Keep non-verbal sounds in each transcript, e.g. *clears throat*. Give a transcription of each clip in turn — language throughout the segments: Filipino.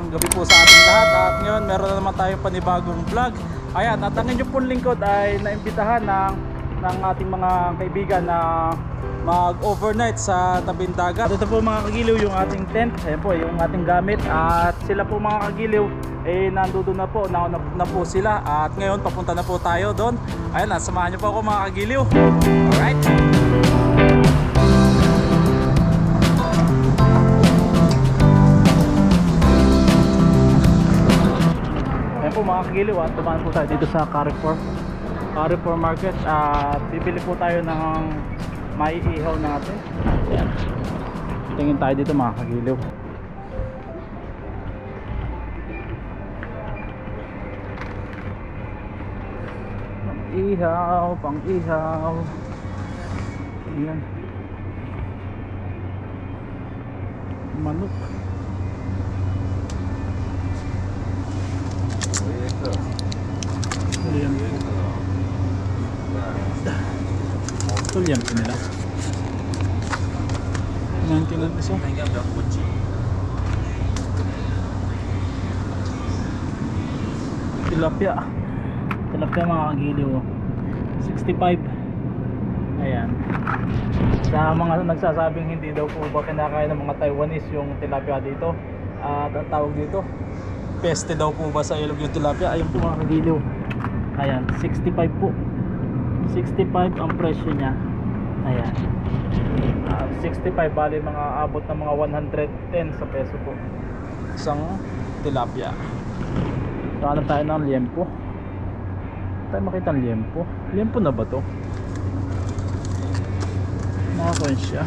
mapagpalang gabi po sa ating lahat. At ngayon meron na naman tayong panibagong vlog. Ayan at ang inyong pong lingkod ay naimbitahan ng, ng ating mga kaibigan na mag overnight sa tabing dagat. At ito po mga kagiliw yung ating tent. Ayan po yung ating gamit. At sila po mga kagiliw eh nandoon na po. Nauna na po sila. At ngayon papunta na po tayo doon. Ayan at samahan niyo po ako mga kagiliw. Alright mga kagiliw at tumaan po tayo dito sa Carrefour. Carrefour Market at bibili po tayo ng maiihaw natin. Ayan. Tingin tayo dito mga kagiliw Pang ihaw, pang ihaw Ayan. Manok Ayan Ito yan po nila 99 peso Tilapia. Tilapia mga kagiliw. 65 Ayan. Sa mga nagsasabing hindi daw po ba kinakain ng mga Taiwanese yung tilapia dito At ang tawag dito Peste daw po ba sa ilog yung tilapia? Ayun po mga kagiliw. Ayan 65 po. 65 ang presyo niya. Ayan. Ah, 65 bali mga abot ng mga 110 sa peso po. Isang tilapia. Hanap tayo ng liempo. Tayo makita ang liempo. Liempo na ba to? nakakuha siya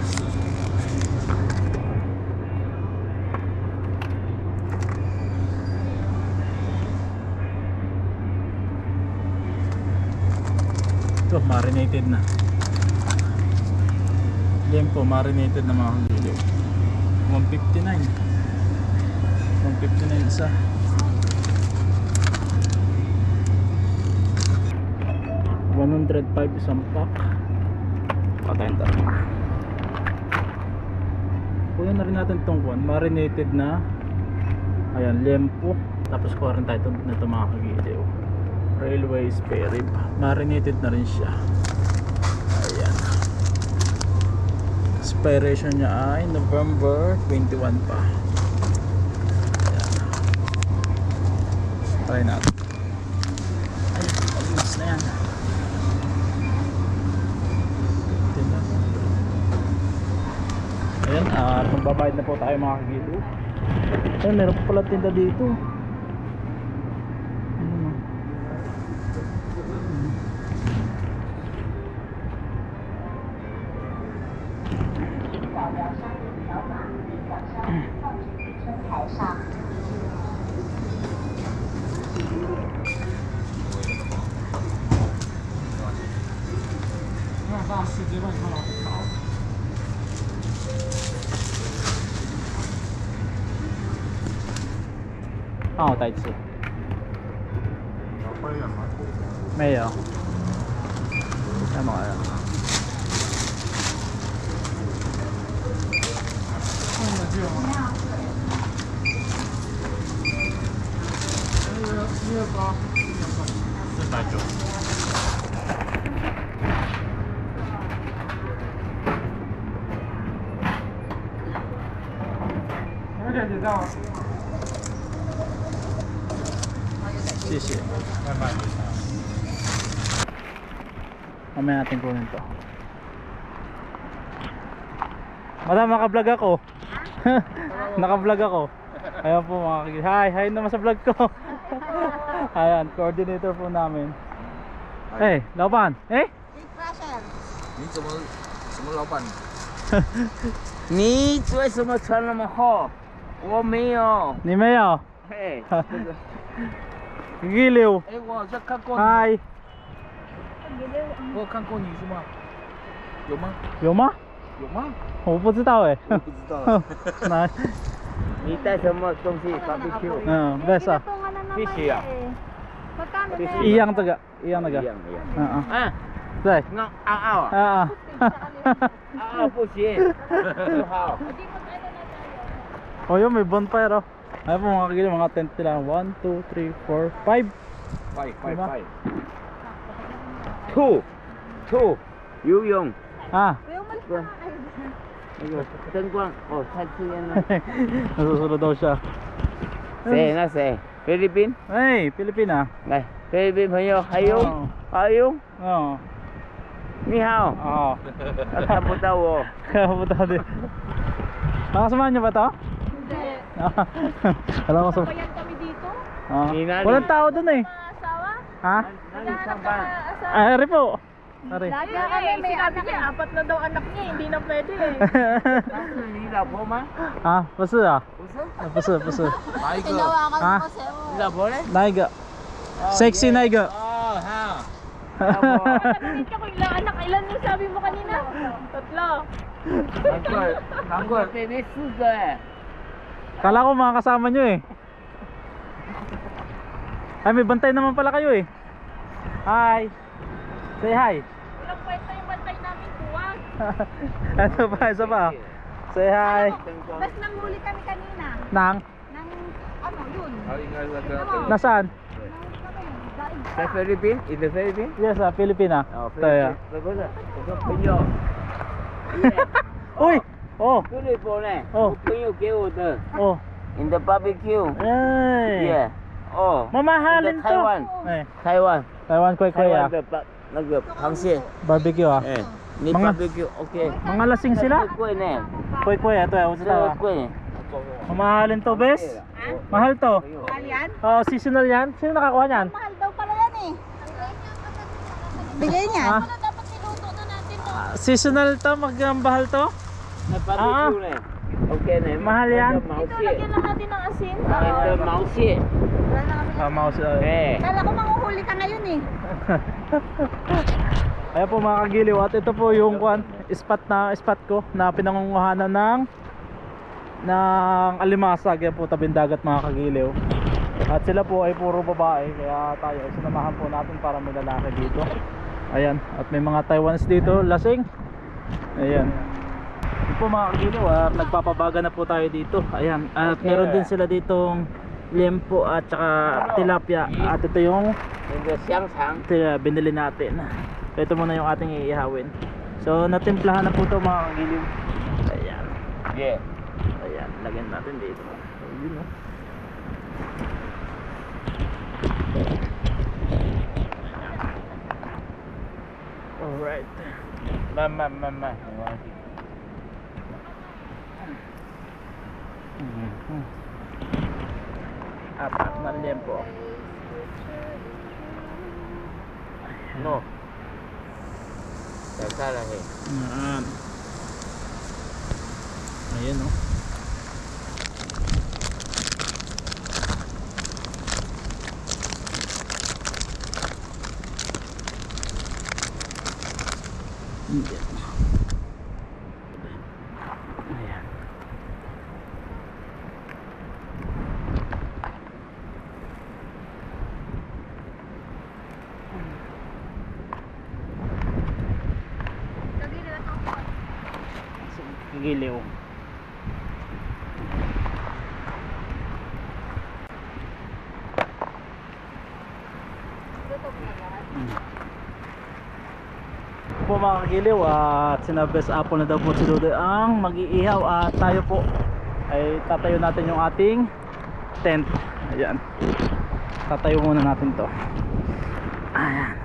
ito marinated na. Liempo marinated na mga kagiliw 159 159 isa. 105 isang pack. Patayin tayo kunin na rin natin itong kuwan marinated na. Ayan lempo. Tapos kuha rin tayo nito mga kagiliw railway spare rib marinated na rin siya ayan expiration niya ay November 21 pa ayan try natin ay na yan. Ayan, at magbabayad na po tayo mga kagilo. Ayun, meron pa pala tinda dito. 干嘛呀？八，八，九。谢谢，拜拜。Mamaya natin kunin to. Madam, naka-vlog ako. *laughs* naka-vlog ako. Ayan po mga kagil. Hi, hi naman sa vlog ko. *laughs* Ayan, coordinator po namin. Eh, *laughs* laban. Eh? 你怎么什么老板？你为什么穿那么厚？我没有。 Ni Mayo. 嘿， Giliw. 哎，我好像看过你， Hi. 我看过你是吗？有吗？有吗？有吗？我不知道哎，不知道，*laughs* 难。你带什么东西？啥必须？嗯，没事，必须啊，一样这个，一样那个，一样一样，嗯嗯，对，啊啊啊，啊啊，哈哈，不行，好。我又没奔牌了，来，我们来点，我们来点，一点，one two three four five，five five five。Two. Two. Yu Yung. Ah. Ayun, tengguang. Oh, taxi yan na. Nasusunod daw siya. Say na, say. Philippine? Hey, Pilipina. Đây, Philippine 朋友, hayo. Oh. Hayo. Oo. Ni hao. Oo. 看不到我。看不到的。Nakasamahan niyo ba to? Hindi. *laughs* Alam ko sa... Kaya kami dito? Ah. Walang tao dun eh. Ha? Ah, Ari po. Ari. Laga kami, may anak niya. Eh. Apat na daw anak niya, hindi na pwede eh. Hila po ma? Ha? Ah, ah. Puso ah? Puso? Puso, puso. Naiga. Tinawakan ko sa'yo. Hila po eh? Naiga. Oh, Sexy naiga. Oh, ha? Nakita ko ilang anak. Ilan yung sabi mo kanina? Tatlo. Tanggol. Tanggol. Kala ko mga kasama nyo eh. Ay, may bantay naman pala kayo eh. Hi. Say hi. Walang kwenta yung bantay namin, buwag. *laughs* ano pa, isa pa. Say hi. Ano, mas nanghuli kami kanina. Nang? Nang, ano, yun. Nasaan? Sa Philippines? In the Philippines? Yes, sa uh, Philippines Oh, Philippines. Laguna. Pinyo. Uy! Oh. Tuloy po na. Oh. Pinyo kayo Oh. In the barbecue. Ay. Yeah. Oh. Mamahalin to. Taiwan. Eh, Taiwan. Taiwan kwe kwe ah. Nag-pangsi. Barbecue ah. Eh. Ni mga, barbecue, okay. Mga lasing sila? Kwe kwe na. Kwe kwe, ito eh. Kwe kwe. Mamahalin to, bes? Ah? Mahal to. Mahal yan? Oh, seasonal yan. Sino nakakuha niyan? Mahal daw pala yan eh. Bigay niya. Ah? ah seasonal to, magambahal to? Ah, barbecue na eh. Okay na. Mahal yan? Ito, lagyan lang natin ng asin. Ito, mausi. Wala. Ah, mouse. Eh. Kala ko manguhuli ka ngayon eh. *laughs* Ayan po mga kagiliw at ito po yung kwan, spot na spot ko na pinangunguhanan ng ng alimasag yan po tabing dagat mga kagiliw at sila po ay puro babae kaya tayo sinamahan po natin para may lalaki dito ayan at may mga Taiwanese dito lasing ayan po mga kagiliw ah, nagpapabaga na po tayo dito. Ayan at okay. meron din sila ditong lempo at saka tilapia. At ito yung tila, ah, binili natin. Ito muna yung ating iihawin. So natimplahan na po ito mga kagiliw ayan. Yeah. ayan lagyan natin dito. Yun o oh. Alright. Mama, mama. Hmm. Apat na liempo. No. Teka lang eh. Ayan. Ayan oh. Giliw. po mga kagiliw at sinabes apple na daw po si Dudoy ang mag-iihaw at tayo po ay tatayo natin yung ating tent. Ayan. Tatayo muna natin to. Ayan.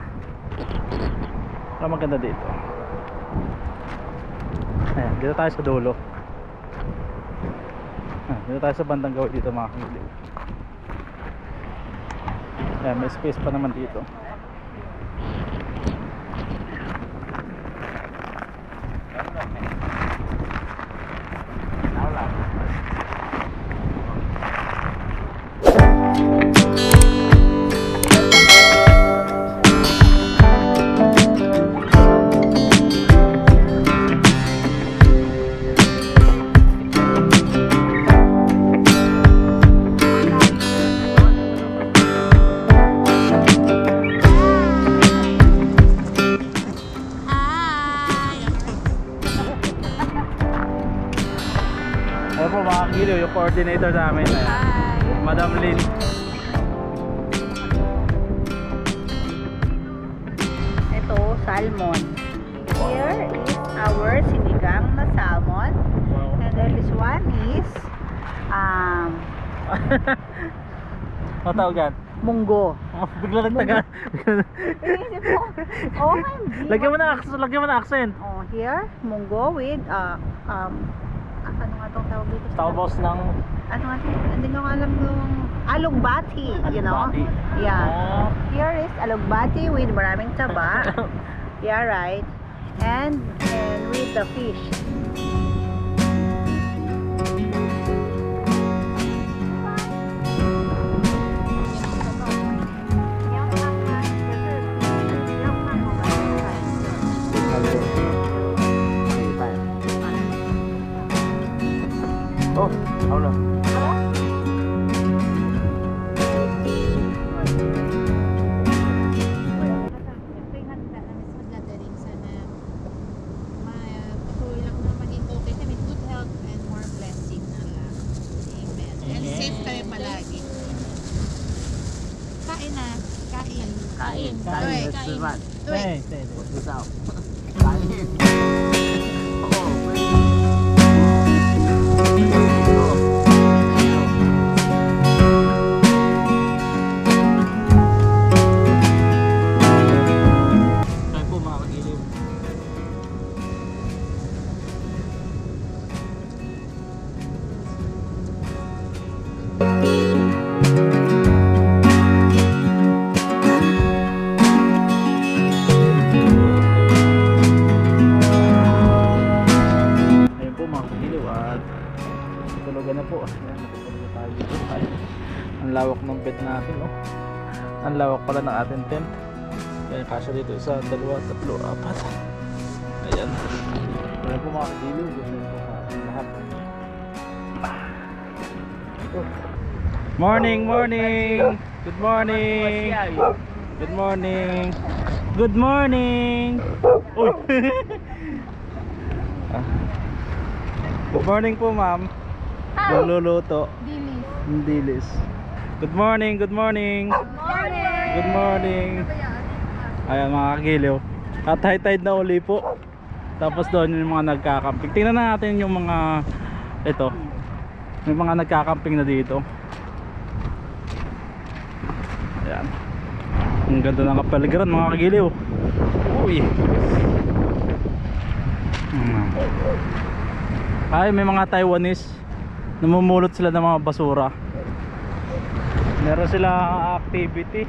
Para maganda dito ayan dito tayo sa dulo. Ayan, dito tayo sa bandang gawin dito mga kagiliw ayan may space pa naman dito kilo, yung coordinator namin. Ayan. Hi. Madam Lynn. Ito, salmon. Here is our sinigang na salmon. And then this one is um, *laughs* Ano tawag yan? munggo. Oh, bigla nagtaga. Inisip *laughs* ko, OMG. lagyan mo na accent, lagyan mo na accent. Oh, here, munggo with, uh, um, a- ano nga itong tawag dito? Tapos ng Ano nga? Hindi ko alam yung alugbati, you know? Alugbati. Yeah. Ah. Here is alugbati with maraming taba. *laughs* yeah, right. And, and with the fish. And more blessing na lang. Amen. And Amen. safe kami palagi. Kain na. Kain. Kain. Kain. Tuloy, kain. Tuloy. Hey, hey, hey. Kain tulugan na po. Ayan, natutulog na tayo dito. Ay, ang lawak ng bed natin, oh. Ang lawak pala ng ating tent. Ayan, kasya dito isa, dalawa, tatlo, apat. Ayan. Ayan po mga kagiliw. Gusto po lahat. Oh. Morning, morning! Good morning! Good morning! Good morning! Uy! *laughs* Ah. Good morning po, ma'am. Nagluluto. Dilis. Dilis. Good morning, good morning. Morning! Good morning. Ayan mga kagiliw. At high tide na uli po. Tapos doon yung mga nagkakamping. Tingnan natin yung mga ito. May mga nagkakamping na dito. Ayan. Ang ganda ng kapaligiran mga kagiliw. Uy. Hmm. Ay, may mga Taiwanese. Namumulot sila ng mga basura. Meron silang activity.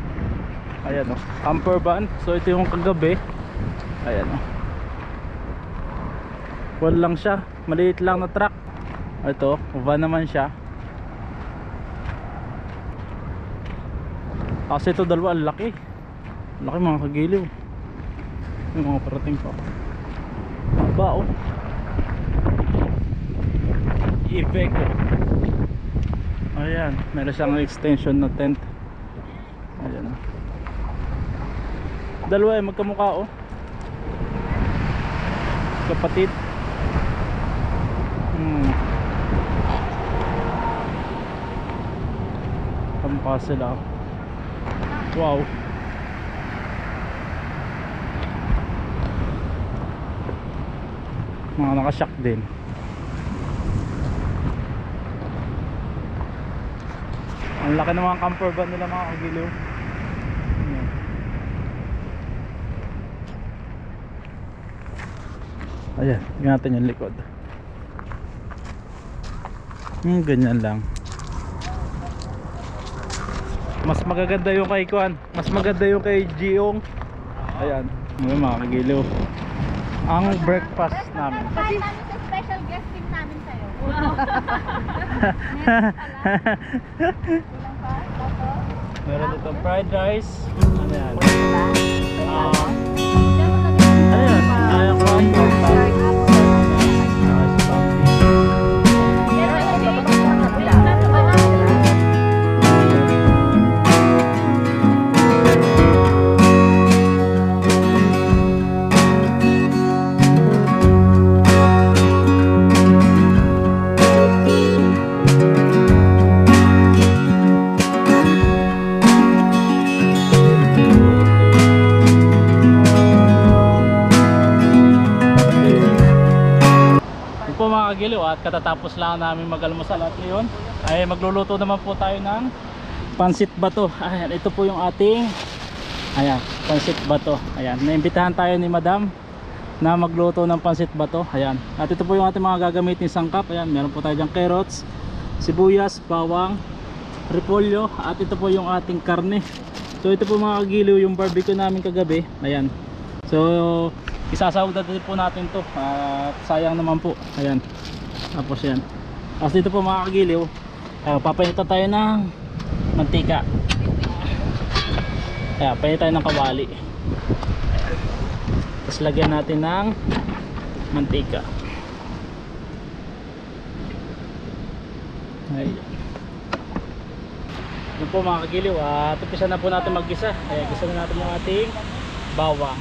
Ayan o. camper van. So ito yung kagabi. Ayan o. Wall lang siya. Maliit lang na truck. Ito, van naman siya. Kasi ito dalawa ang laki. Laki mga kagiliw. Yung mga parating pa. Haba oh. Oh. Ayan, meron siyang extension na tent. Ayan. oh. Dalawa eh, magkamukha oh. Kapatid. Hmm. Kamukha sila. Wow. Mga nakashock din. Ang laki ng mga camper van nila mga kagiliw. Ayan. Ayan, ingatan yung likod. Hmm, ganyan lang. Mas magaganda yung kay Kwan. Mas maganda yung kay Giong. Ayan, mga kagiliw. Ang breakfast namin. Kain namin sa special guesting namin sa'yo. *laughs* Meron dito fried rice. Ano yan? Um, ano yan? Ayaw ko. Katatapos lang namin mag-almusal at ngayon ay magluluto naman po tayo ng pansit bato. Ayan, ito po yung ating ayan, pansit bato. Ayan, naimbitahan tayo ni Madam na magluto ng pansit bato. Ayan. At ito po yung ating mga gagamitin sangkap. Ayan, meron po tayo diyang carrots, sibuyas, bawang, repolyo at ito po yung ating karne. So ito po mga kagiliw yung barbecue namin kagabi. Ayan. So isasawag na po natin to. At sayang naman po. Ayan. Tapos yan. Tapos dito po mga kagiliw, uh, tayo ng mantika. Ayan, painitan tayo ng kawali. Tapos lagyan natin ng mantika. Ayan. Yun po mga kagiliw, at umpisa na po natin mag-gisa. Ayan, gisa na natin yung ating bawang.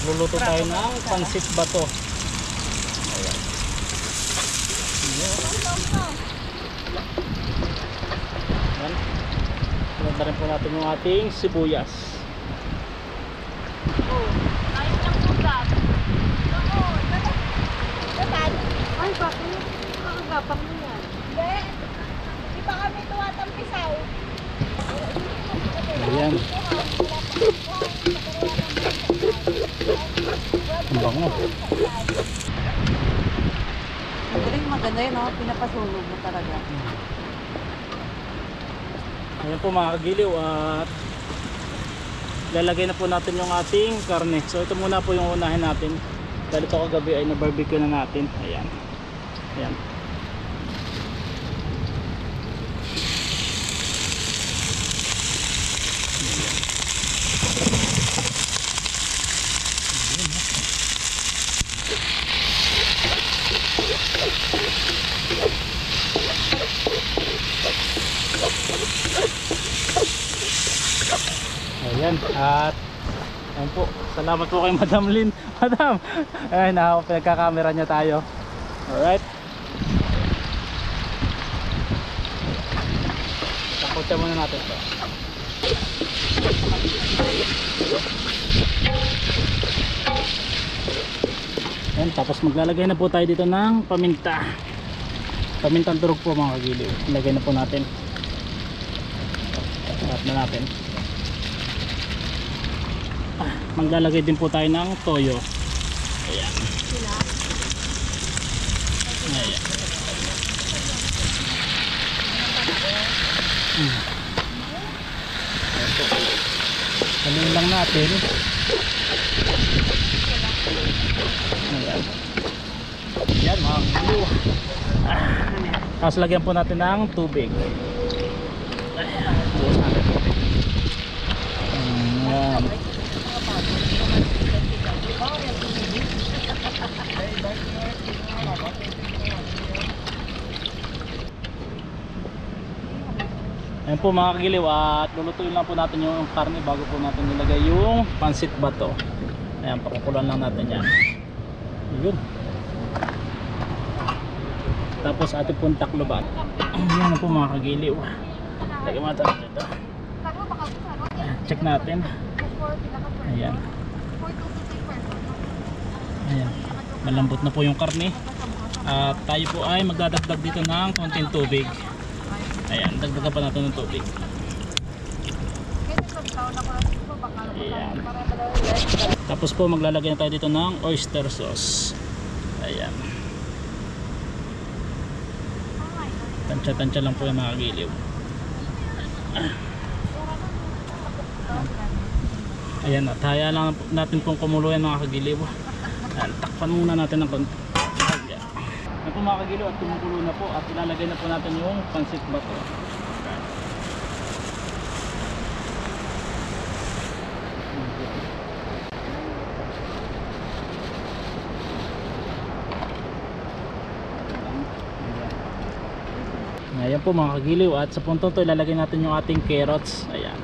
Magluluto tayo ng pansit bato. Ayan. Ayan. Na rin po natin yung ating sibuyas. Ay, bakit? Kakagapang mo yan. Hindi. Di ba kami tuwatang pisaw? Ayan. Ang bango. Ang galing maganda yun, no? Pinapasunog mo talaga. Ayan po mga kagiliw at lalagay na po natin yung ating karne. So ito muna po yung unahin natin. Dahil ito kagabi ay na-barbecue na natin. Ayan. Ayan. At Ayan po. Salamat po kay Madam Lynn. *laughs* Madam. Ayan na pinagkakamera niya tayo. Alright. Takotya muna natin to. Ayan, tapos maglalagay na po tayo dito ng paminta. Pamintang durog po mga kagiliw. Ilagay na po natin. Sarap na natin. Maglalagay din po tayo ng toyo. Ayan. Ayan. Haluin lang natin ayan. Ayan. Mga ah. tapos lagyan po natin ng tubig. Ayan ayan Ayan po mga kagiliw at lulutuin lang po natin yung karne bago po natin nilagay yung pansit bato. Ayan, pakukulan lang natin yan. Yun. Tapos ating pong takloban. *clears throat* Ayan po mga kagiliw. Lagyan natin dito. Check natin. Ayan. Ayan. Malambot na po yung karne. At tayo po ay magdadagdag dito ng konting tubig. Ayan, dagdagan pa natin ng tubig. Ayan. Tapos po maglalagay na tayo dito ng oyster sauce. Ayan. Tansya-tansya lang po yung mga giliw. Ayan at haya lang natin pong kumulo yan mga kagiliw. Ayan, takpan muna natin ng konti. Ayan. Yan at kumukulo na po at ilalagay na po natin yung pansit bato. Ayan po mga kagiliw at sa puntong to ilalagay natin yung ating carrots. Ayan.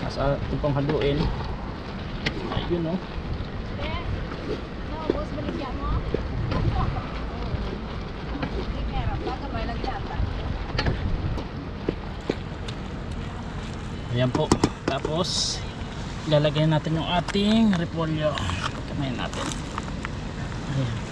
Tapos ating pong haluin. Ayun oh. Ayan po. Tapos, lalagay natin yung ating repolyo. Kamayin natin. Ayan.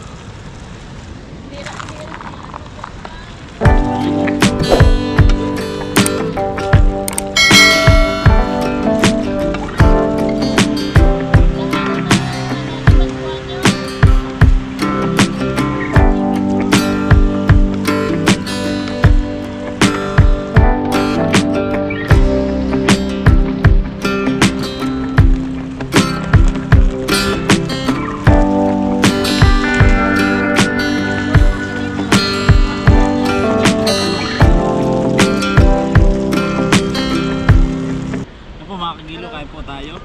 mga kagilo, kain po tayo.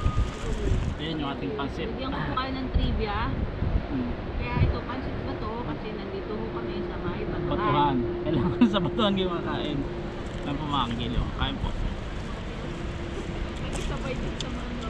Ayan yung ating pansit. Bigyan ko po ng trivia. Hmm. Kaya ito, pansit ba to? Kasi nandito ho kami sa may batuhan. Batuhan. *laughs* Kailangan sa batuhan kayo makain. Kain po mga kagilo, kain po. Sabay dito sa mga